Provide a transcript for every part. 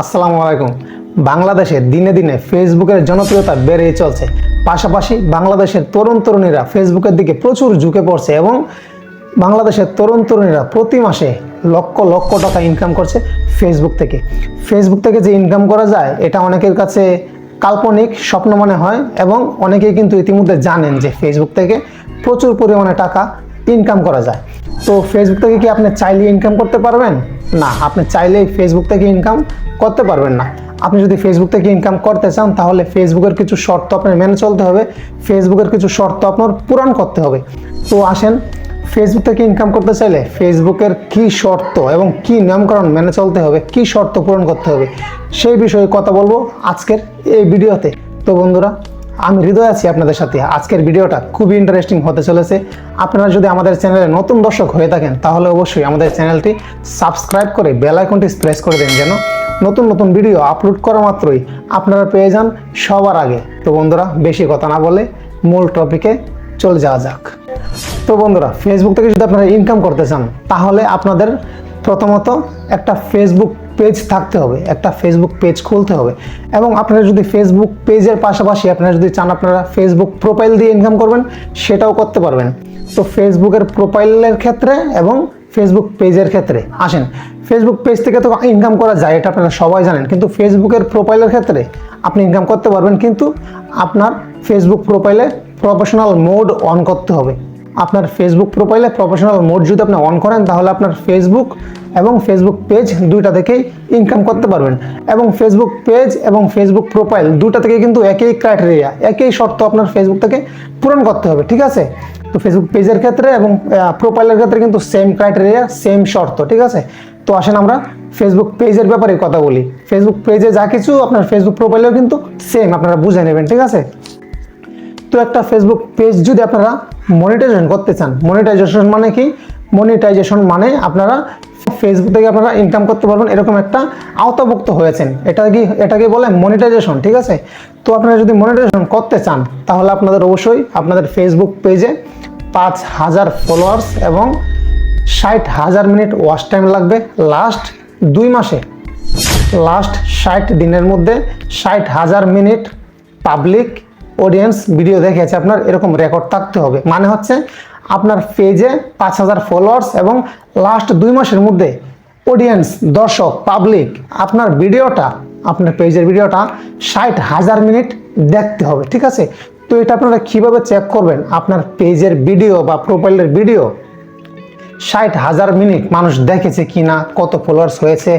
আসসালামু আলাইকুম। বাংলাদেশে দিনে দিনে ফেসবুকের জনপ্রিয়তা বেড়েই চলছে। পাশাপাশি বাংলাদেশের তরুণ তরুণীরা ফেসবুকের দিকে প্রচুর ঝুঁকে পড়ছে এবং বাংলাদেশের তরুণ তরুণীরা প্রতি মাসে লক্ষ লক্ষ টাকা ইনকাম করছে ফেসবুক থেকে। ফেসবুক থেকে যে ইনকাম করা যায়, এটা অনেকের কাছে কাল্পনিক, স্বপ্ন মনে হয় এবং অনেকেই কিন্তু ইতিমধ্যে জানেন যে ফেসবুক থেকে প্রচুর পরিমাণে টাকা ইনকাম করা যায়। তো ফেসবুক থেকে কি আপনি চাইলে ইনকাম করতে পারবেন? না, আপনি চাইলেই ফেসবুক থেকে ইনকাম করতে পারবেন না। আপনি যদি ফেসবুক থেকে ইনকাম করতে চান, তাহলে ফেসবুকের কিছু শর্ত আপনার মেনে চলতে হবে। ফেসবুকের কিছু শর্ত আপনার পূরণ করতে হবে। তো আসেন ফেসবুক থেকে ইনকাম করতে চাইলে ফেসবুকের কি শর্ত এবং কি নিয়মকানুন মেনে চলতে হবে, কি শর্ত পূরণ করতে হবে, সেই বিষয়ে কথা বলব আজকের এই ভিডিওতে। তো বন্ধুরা আমি হৃদয় আছি আপনাদের সাথে। আজকের ভিডিওটা খুবই ইন্টারেস্টিং হতে চলেছে। আপনারা যদি আমাদের চ্যানেলে নতুন দর্শক হয়ে থাকেন, তাহলে অবশ্যই আমাদের চ্যানেলটি সাবস্ক্রাইব করে বেল আইকনটি প্রেস করে দেন যেন নতুন নতুন ভিডিও আপলোড করা মাত্রই আপনারা পেয়ে যান সবার আগে। তো বন্ধুরা, বেশি কথা না বলে মূল টপিকে চলে যাওয়া যাক। তো বন্ধুরা ফেসবুক থেকে যদি আপনারা ইনকাম করতে চান, তাহলে আপনাদের প্রথমত একটা ফেসবুক পেজ থাকতে হবে, একটা ফেসবুক পেজ খুলতে হবে। এবং আপনারা যদি ফেসবুক পেজের পাশাপাশি আপনারা যদি চান আপনারা ফেসবুক প্রোফাইল দিয়ে ইনকাম করবেন, সেটাও করতে পারবেন। তো ফেসবুকের প্রোফাইলের ক্ষেত্রে এবং ফেসবুক পেজের ক্ষেত্রে। আসেন ফেসবুক পেজ থেকে তো ইনকাম করা যায়, এটা আপনারা সবাই জানেন। কিন্তু ফেসবুকের প্রোফাইলের ক্ষেত্রে আপনি ইনকাম করতে পারবেন, কিন্তু আপনার ফেসবুক প্রোফাইলে প্রফেশনাল মোড অন করতে হবে। আপনার ফেসবুক প্রোফাইলে প্রফেশনাল মোড যদি আপনি অন করেন, তাহলে আপনার ফেসবুক এবং ফেসবুক পেজ দুইটা থেকেই ইনকাম করতে পারবেন। এবং ফেসবুক পেজ এবং ফেসবুক প্রোফাইল দুটা থেকে কিন্তু একই ক্রাইটেরিয়া একই শর্ত আপনার ফেসবুক থেকে পূরণ করতে হবে, ঠিক আছে? তো ফেসবুক পেজের ক্ষেত্রে এবং প্রোফাইলের ক্ষেত্রে কিন্তু সেম ক্রাইটেরিয়া সেম শর্ত, ঠিক আছে? তো আসেন আমরা ফেসবুক পেজের ব্যাপারে কথা বলি। ফেসবুক পেজে যা কিছু আপনার ফেসবুক প্রোফাইলেও কিন্তু সেম আপনারা বুঝে নেবেন, ঠিক আছে? তো একটা ফেসবুক পেজ যদি আপনারা মনিটাইজেশন করতে চান মনিটাইজেশন মানে কি? মনিটাইজেশন মানে আপনারা ফেসবুক থেকে আপনারা ইনকাম করতে পারবেন, এরকম একটা আওতাভুক্ত হয়েছেন। এটা কি, এটাকে বলে মনিটাইজেশন ঠিক আছে? তো আপনারা যদি মনিটাইজেশন করতে চান, তাহলে আপনাদের অবশ্যই আপনাদের ফেসবুক পেজে পাঁচ হাজার ফলোয়ার্স এবং ষাট হাজার মিনিট ওয়াচ টাইম লাগবে লাস্ট দুই মাসে। লাস্ট ষাট দিনের মধ্যে ষাট হাজার মিনিট পাবলিক অডিয়েন্স ভিডিও দেখেছে, আপনার এরকম রেকর্ড থাকতে হবে। মানে হচ্ছে আপনার পেজে পাঁচ হাজার ফলোয়ার্স এবং লাস্ট দুই মাসের মধ্যে অডিয়েন্স দর্শক পাবলিক আপনার ভিডিওটা আপনার পেজের ভিডিওটা ষাট হাজার মিনিট দেখতে হবে, ঠিক আছে? তো এটা আপনারা কীভাবে চেক করবেন? আপনার পেজের ভিডিও বা প্রোফাইলের ভিডিও ষাট হাজার মিনিট মানুষ দেখেছে কি না কত ফলোয়ার্স হয়েছে,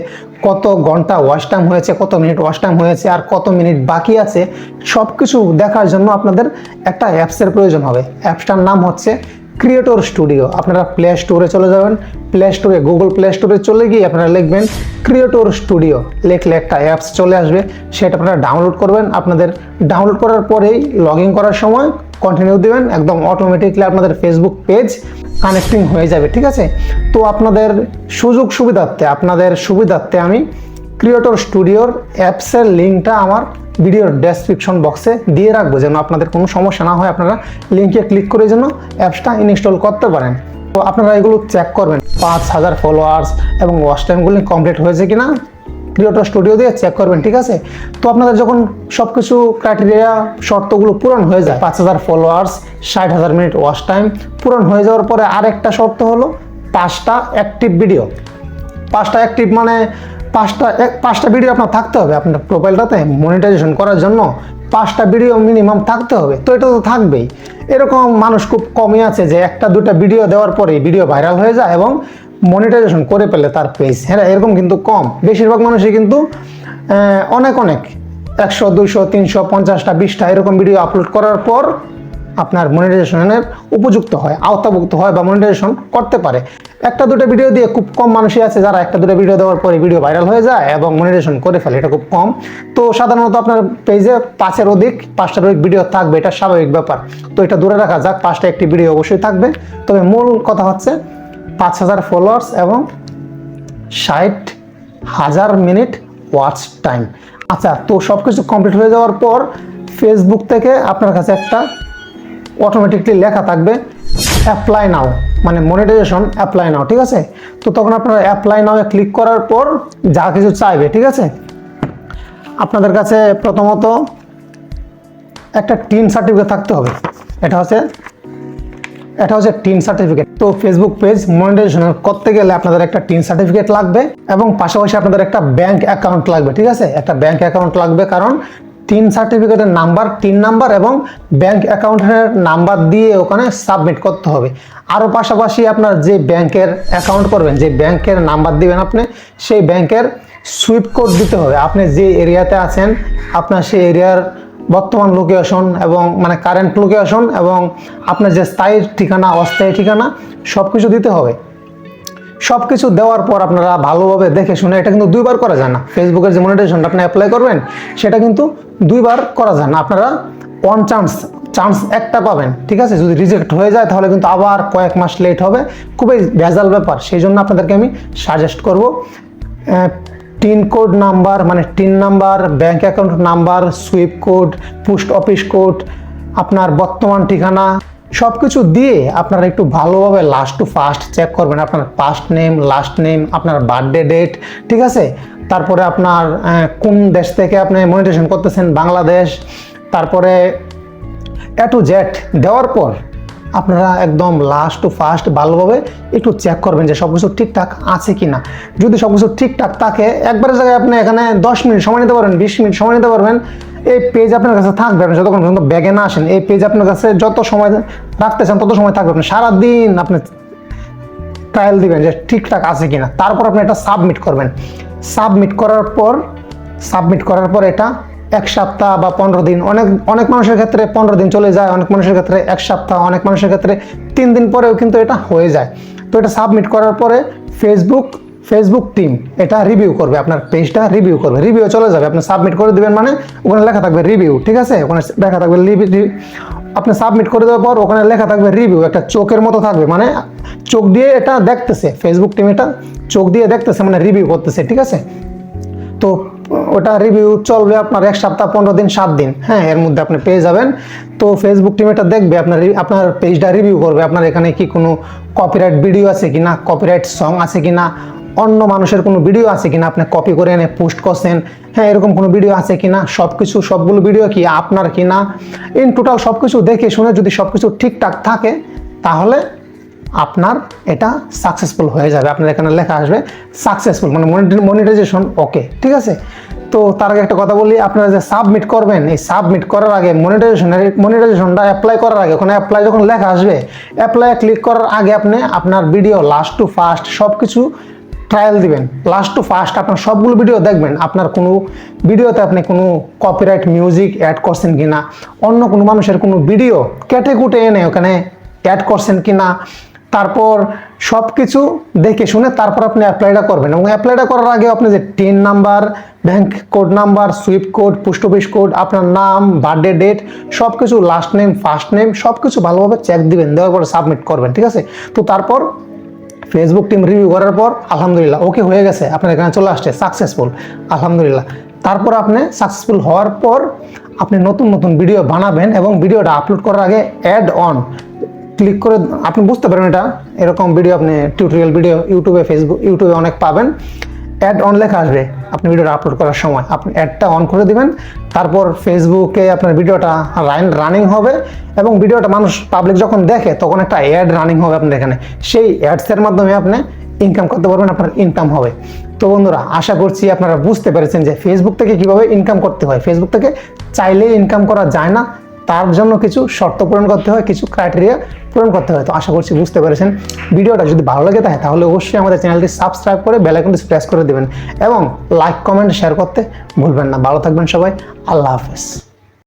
কত ঘণ্টা ওয়াশ টাইম হয়েছে, কত মিনিট ওয়াশ টাইম হয়েছে, আর কত মিনিট বাকি আছে সব কিছু দেখার জন্য আপনাদের একটা অ্যাপসের প্রয়োজন হবে। অ্যাপসটার নাম হচ্ছে ক্রিয়েটর স্টুডিও। আপনারা প্লে স্টোরে চলে যাবেন প্লে স্টোরে গুগল প্লে স্টোরে চলে গিয়ে আপনারা লিখবেন ক্রিয়েটর স্টুডিও। লিখলে একটা অ্যাপস চলে আসবে, সেটা আপনারা ডাউনলোড করবেন। আপনাদের ডাউনলোড করার পরেই লগ ইন করার সময় কন্টিনিউ দেবেন, একদম অটোমেটিকলি আপনাদের ফেসবুক পেজ কানেক্টিং হয়ে যাবে, ঠিক আছে? তো আপনাদের সুযোগ সুবিধার্থে, আপনাদের সুবিধার্থে আমি ক্রিয়েটর স্টুডিওর অ্যাপসের লিঙ্কটা আমার ভিডিওর ডেসক্রিপশন বক্সে দিয়ে রাখব যেন আপনাদের কোনো সমস্যা না হয়। আপনারা লিঙ্কে ক্লিক করে যেন অ্যাপসটা ইনস্টল করতে পারেন। তো আপনারা এগুলো চেক করবেন। পাঁচ হাজার ফলোয়ার্স এবং ওয়াচ টাইমগুলি কমপ্লিট হয়েছে কিনা ক্রিয়েটর স্টুডিও দিয়ে চেক করবেন, ঠিক আছে? তো আপনাদের যখন সব কিছু ক্রাইটেরিয়া শর্তগুলো পূরণ হয়ে যায়, পাঁচ হাজার ফলোয়ার্স ষাট হাজার মিনিট ওয়াচ টাইম পূরণ হয়ে যাওয়ার পরে আরেকটা শর্ত হলো পাঁচটা অ্যাক্টিভ ভিডিও পাঁচটা অ্যাক্টিভ মানে পাঁচটা, এক, পাঁচটা ভিডিও আপনার থাকতে হবে আপনার প্রোফাইলটাতে মনিটাইজেশন করার জন্য। পাঁচটা ভিডিও মিনিমাম থাকতে হবে। তো এটা তো থাকবেই। এরকম মানুষ খুব কমই আছে যে একটা, দুটা ভিডিও দেওয়ার পরে ভিডিও ভাইরাল হয়ে যায় এবং মনিটাইজেশন করে পেলে তার পেজ হ্যাঁ এরকম কিন্তু কম। বেশিরভাগ মানুষই কিন্তু অনেক অনেক। একশো, দুইশো, তিনশো, পঞ্চাশটা, বিশটা এরকম ভিডিও আপলোড করার পর আপনার মনিটাইজেশনের উপযুক্ত হয়, আওতাভুক্ত হয় বা মনিটাইজেশন করতে পারে। একটা দুটো ভিডিও দিয়ে খুব কম মানুষই আছে, যারা একটা দুটো ভিডিও দেওয়ার পরে ভিডিও ভাইরাল হয়ে যায় এবং মনিটাইজেশন করে ফেলে, এটা খুব কম। তো সাধারণত আপনার পেজে পাঁচের অধিক, পাঁচটার অধিক ভিডিও থাকবে, এটা স্বাভাবিক ব্যাপার। তো এটা দূরে রাখা যাক, পাঁচটা একটি ভিডিও অবশ্যই থাকবে। তবে মূল কথা হচ্ছে পাঁচ হাজার ফলোয়ার্স এবং ষাট হাজার মিনিট ওয়াচ টাইম আচ্ছা তো সব কিছু কমপ্লিট হয়ে যাওয়ার পর ফেসবুক থেকে আপনার কাছে একটা অটোমেটিকলি লেখা থাকবে অ্যাপ্লাই নাও মানে মনিটাইজেশন অ্যাপ্লাই নাও ঠিক আছে? তো তখন আপনারা অ্যাপ্লাই নাও ক্লিক করার পর যা কিছু চাইবে, ঠিক আছে? আপনাদের কাছে প্রথমত একটা টিন সার্টিফিকেট থাকতে হবে। এটা হচ্ছে এটা হচ্ছে টিন সার্টিফিকেট তো ফেসবুক পেজ মনিটাইজেশন করতে গেলে আপনাদের একটা টিন সার্টিফিকেট লাগবে এবং পাশাপাশি আপনাদের একটা ব্যাংক অ্যাকাউন্ট লাগবে, ঠিক আছে? একটা ব্যাংক অ্যাকাউন্ট লাগবে কারণ টিন সার্টিফিকেটের নাম্বার তিন নাম্বার এবং ব্যাংক অ্যাকাউন্টের নাম্বার দিয়ে ওখানে সাবমিট করতে হবে। আরও পাশাপাশি আপনার যে ব্যাংকের অ্যাকাউন্ট করবেন, যে ব্যাংকের নাম্বার দিবেন আপনি, সেই ব্যাংকের সুইপ কোড দিতে হবে। আপনি যে এরিয়াতে আছেন, আপনার সেই এরিয়ার বর্তমান লোকেশন এবং মানে কারেন্ট লোকেশন এবং আপনার যে স্থায়ী ঠিকানা, অস্থায়ী ঠিকানা সব কিছু দিতে হবে। সব কিছু দেওয়ার পর আপনারা ভালোভাবে দেখে শুনে এটা কিন্তু দুইবার করা যায় না। ফেসবুকের যে মনিটাইজেশনটা আপনি অ্যাপ্লাই করবেন, সেটা কিন্তু দুইবার করা যায় না। আপনারা ওয়ান চান্স চান্স একটা পাবেন, ঠিক আছে? যদি রিজেক্ট হয়ে যায়, তাহলে কিন্তু আবার কয়েক মাস লেট হবে। খুবই ভেজাল ব্যাপার। সেই জন্য আপনাদেরকে আমি সাজেস্ট করব টিন কোড নাম্বার মানে TIN number bank account number swift code post office code আপনার বর্তমান ঠিকানা সব কিছু দিয়ে আপনারা একটু ভালোভাবে লাস্ট টু ফার্স্ট চেক করবেন আপনার ফার্স্ট নেম লাস্ট নেম আপনার বার্থডে ডেট ঠিক আছে? তারপরে আপনার কোন দেশ থেকে আপনি মনিটেশন করতেছেন, বাংলাদেশ, তারপরে এ টু জেড দেওয়ার পর আপনারা একদম লাস্ট টু ফার্স্ট ভালোভাবে একটু চেক করবেন যে সব কিছু ঠিকঠাক আছে কি না যদি সব কিছু ঠিকঠাক থাকে, একবারের জায়গায় আপনি এখানে দশ মিনিট সময় নিতে পারবেন, বিশ মিনিট সময় নিতে পারবেন। এই পেজ আপনার কাছে থাকবে আপনি যতক্ষণ পর্যন্ত ব্যাগে না আসেন, এই পেজ আপনার কাছে যত সময় রাখতে চান তত সময় থাকবে। আপনি সারাদিন আপনি ট্রায়াল দিবেন যে ঠিকঠাক আছে কিনা। তারপর আপনি এটা সাবমিট করবেন। সাবমিট করার পর সাবমিট করার পর এটা এক সপ্তাহ বা পনেরো দিন, অনেক অনেক মানুষের ক্ষেত্রে পনেরো দিন চলে যায়, অনেক মানুষের ক্ষেত্রে এক সপ্তাহ, অনেক মানুষের ক্ষেত্রে তিন দিন পরেও কিন্তু এটা হয়ে যায়। তো এটা সাবমিট করার পরে ফেসবুক ফেসবুক টিম এটা রিভিউ করবে, আপনার পেজটা রিভিউ করবে। রিভিউ চলে যাবে, আপনি সাবমিট করে দিবেন মানে ওখানে লেখা থাকবে রিভিউ ঠিক আছে? ওখানে লেখা থাকবে আপনি সাবমিট করে দেওয়ার পর ওখানে লেখা থাকবে রিভিউ একটা চোখের মতো থাকবে মানে চোখ দিয়ে এটা দেখতেছে ফেসবুক টিম এটা চোখ দিয়ে দেখতেছে মানে রিভিউ করতেছে, ঠিক আছে? তো ওটা রিভিউ চলবে আপনার এক সপ্তাহ, পনেরো দিন, সাত দিন হ্যাঁ এর মধ্যে আপনি পেয়ে যাবেন। তো ফেসবুক টিম এটা দেখবে, আপনার আপনার পেজটা রিভিউ করবে, আপনার এখানে কি কোনো কপিরাইট ভিডিও আছে কি না কপিরাইট সং আছে কি না অন্য মানুষের কোনো ভিডিও আছে কিনা? আপনি কপি করে এনে পোস্ট করছেন। হ্যাঁ এরকম কোনো ভিডিও আছে কিনা? সব কিছু সবগুলো ভিডিও কি আপনার কিনা? ইন টোটাল সব কিছু দেখে শুনে যদি সব কিছু ঠিকঠাক থাকে, তাহলে আপনার এটা সাকসেসফুল হয়ে যাবে। আপনার এখানে লেখা আসবে সাকসেসফুল মানে মনিটাইজেশন ওকে ঠিক আছে? তো তার আগে একটা কথা বলি, আপনারা যে সাবমিট করবেন, এই সাবমিট করার আগে মনিটাইজেশনের মনিটাইজেশনটা অ্যাপ্লাই করার আগে, ওখানে অ্যাপ্লাই যখন লেখা আসবে অ্যাপ্লাই ক্লিক করার আগে আপনি আপনার ভিডিও লাস্ট টু ফার্স্ট সব কিছু ট্রায়াল দিবেন। লাস্ট টু ফার্স্ট আপনার সবগুলো ভিডিও দেখবেন। আপনার কোনো ভিডিওতে আপনি কোনো কপিরাইট মিউজিক অ্যাড করছেন কি না অন্য কোনো মানুষের কোনো ভিডিও কেটে কুটে এনে ওখানে অ্যাড করছেন কি না তারপর সব কিছু দেখে শুনে তারপর আপনি অ্যাপ্লাইটা করবেন। এবং অ্যাপ্লাইটা করার আগে আপনি যে TIN number bank code number swift code post office code আপনার নাম বার্থডে ডেট সব কিছু লাস্ট নেম ফার্স্ট নেম সব কিছু ভালোভাবে চেক দিবেন, দেওয়ার পরে সাবমিট করবেন, ঠিক আছে? তো তারপর ফেসবুক টিম রিভিউ করার পর, আলহামদুলিল্লাহ ওকে হয়ে গেছে। আপনার এখানে চলে আসছে সাকসেসফুল আলহামদুলিল্লাহ। তারপর আপনি সাকসেসফুল হওয়ার পর, আপনি নতুন নতুন ভিডিও বানাবেন এবং ভিডিওটা আপলোড করার আগে অ্যাড অন ক্লিক করে, আপনি বুঝতে পারবেন এটা। এরকম ভিডিও আপনি টিউটোরিয়াল ভিডিও ইউটিউবে ফেসবুক ইউটিউবে অনেক পাবেন। অ্যাড অন লেখা আসবে আপনি ভিডিওটা আপলোড করার সময়। আপনি অ্যাডটা অন করে দিবেন, তারপর ফেসবুকে আপনার ভিডিওটা রানিং হবে এবং ভিডিওটা মানুষ পাবলিক যখন দেখে, তখন একটা অ্যাড রানিং হবে আপনার এখানে। সেই অ্যাডসের মাধ্যমে আপনি ইনকাম করতে পারবেন, আপনার ইনকাম হবে। তো বন্ধুরা, আশা করছি আপনারা বুঝতে পেরেছেন যে ফেসবুক থেকে কীভাবে ইনকাম করতে হয়। ফেসবুক থেকে চাইলেই ইনকাম করা যায় না। তার জন্য কিছু শর্ত পূরণ করতে হয়, কিছু ক্রাইটেরিয়া পূরণ করতে হয়। তো আশা করছি বুঝতে পেরেছেন। ভিডিওটা যদি ভালো লাগে থাকে তাহলে অবশ্যই আমাদের চ্যানেলটি সাবস্ক্রাইব করে বেলাইকনটি প্রেস করে দেবেন এবং লাইক কমেন্ট শেয়ার করতে ভুলবেন না। ভালো থাকবেন সবাই। আল্লাহ হাফেজ।